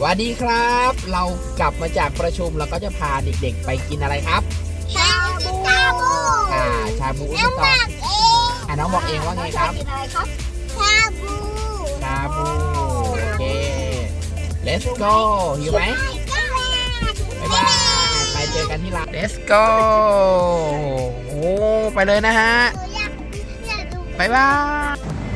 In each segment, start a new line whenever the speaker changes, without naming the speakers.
สวัสดีครับ เรากลับมาจากประชุมเราก็จะพาเด็กๆ ไปกินอะไรครับ
ชาบูชาบู
อ่าชาบูอุ
น้
ป
อง
ก
บอ
ร
ก
ณ์
เอง
อ่าน้องบอกเองว่าไงครับ
กินอะไรครับชาบู
ชาบูโอเค let's go หิวไหมบ๊ายบายไปเจอกันที่ร้าน let's go โอ้ไปเลยนะฮะบายบาย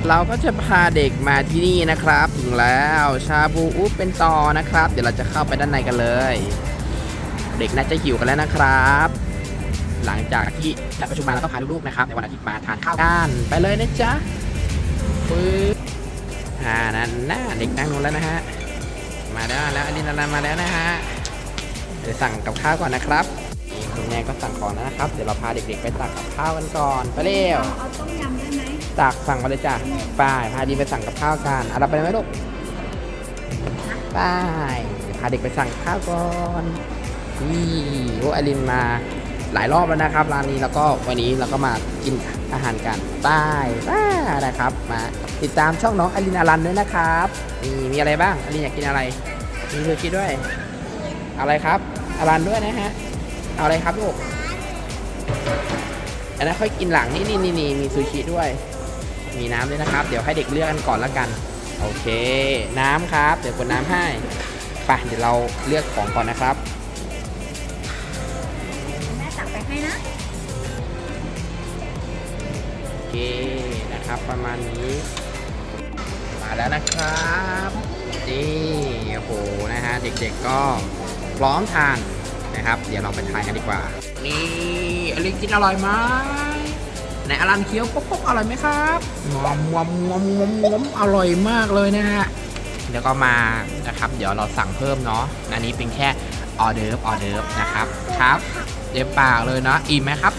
เราก็จะพาเด็กมาที่นี่นะครับ ถึงแล้วชาบูอุเป็นต่อนะครับ เดี๋ยวเราจะเข้าไปด้านในกันเลย เด็กน่าจะหิวกันแล้วนะครับ หลังจากที่จัดประชุมมาแล้วก็พาลูกๆนะครับในวันอาทิตย์มาทานข้าวกันไปเลยนะจ๊ะฟื้นอ่านั่นน่าเด็กนั่งนู้นแล้วนะฮะมาแล้วแล้วอลินาลามาแล้วนะฮะเดี๋ยวสั่งกับข้าวก่อนนะครับ ก็สั่งของแล้วนะครับ เดี๋ยวเราพาเด็กๆ ไปตักกับข้าวกันก่อน ไปเร็ว
เอาต้มยำได้ไหม
ตักสั่งมาเลยจ้ะไปพาดีไปสั่งกับข้าวกันเอาเราไปเลยไหมลูกไปเดี๋ยวพาเด็กไปสั่งข้าวก่อนนี่โอ้ไอรินมาหลายรอบแล้วนะครับร้านนี้แล้วก็วันนี้เราก็มากินอาหารกันไปไปนะครับ มาติดตามช่องน้องอลินอลันด้วยนะครับนี่มีอะไรบ้างอลินอยากกินอะไรมีซูชิด้วย อะไรครับอลันด้วยนะฮะ เอาอะไรครับลูกอันนั้นค่อยกินหลังนี่นี่นี่นี่มีซูชิด้วย มีน้ำด้วยนะครับ เดี๋ยวให้เด็กเลือกกันก่อนละกัน โอเค น้ำครับ เดี๋ยวกดน้ำให้ไปเดี๋ยวเราเลือกของก่อนนะครับ
แม่ตักไปให้นะ
โอเคนะครับ ประมาณนี้ มาแล้วนะครับนี่โอ้โหนะฮะเด็กๆก็พร้อมทาน นะครับ เดี๋ยวเราไปทานกันดีกว่า นี่อลินกินอร่อยไหมไหนอลันเคี้ยวป๊อกๆอร่อยไหมครับงอมงอมงอมงอมงอมอร่อยมากเลยนะฮะเดี๋ยวก็มานะครับ เดี๋ยวเราสั่งเพิ่มเนาะอันนี้เป็นแค่ออเดิร์ฟออเดิร์ฟนะครับครับเดี๋ยวปากเลยเนาะอิ่มไหมครับ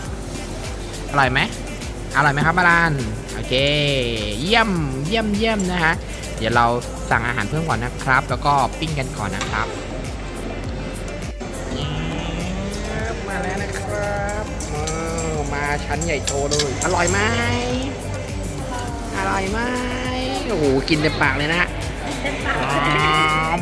อร่อยไหมอร่อยไหมครับอารันโอเค เยี่ยมเยี่ยมเยี่ยมนะฮะเดี๋ยวเราสั่งอาหารเพิ่มก่อนนะครับ แล้วก็ปิ้งกันก่อนนะครับ ชั้นใหญ่โตเลย อร่อยไหมอร่อยไหมโอ้โหกินเต็มปากเลยนะฮะ
เต็มปาก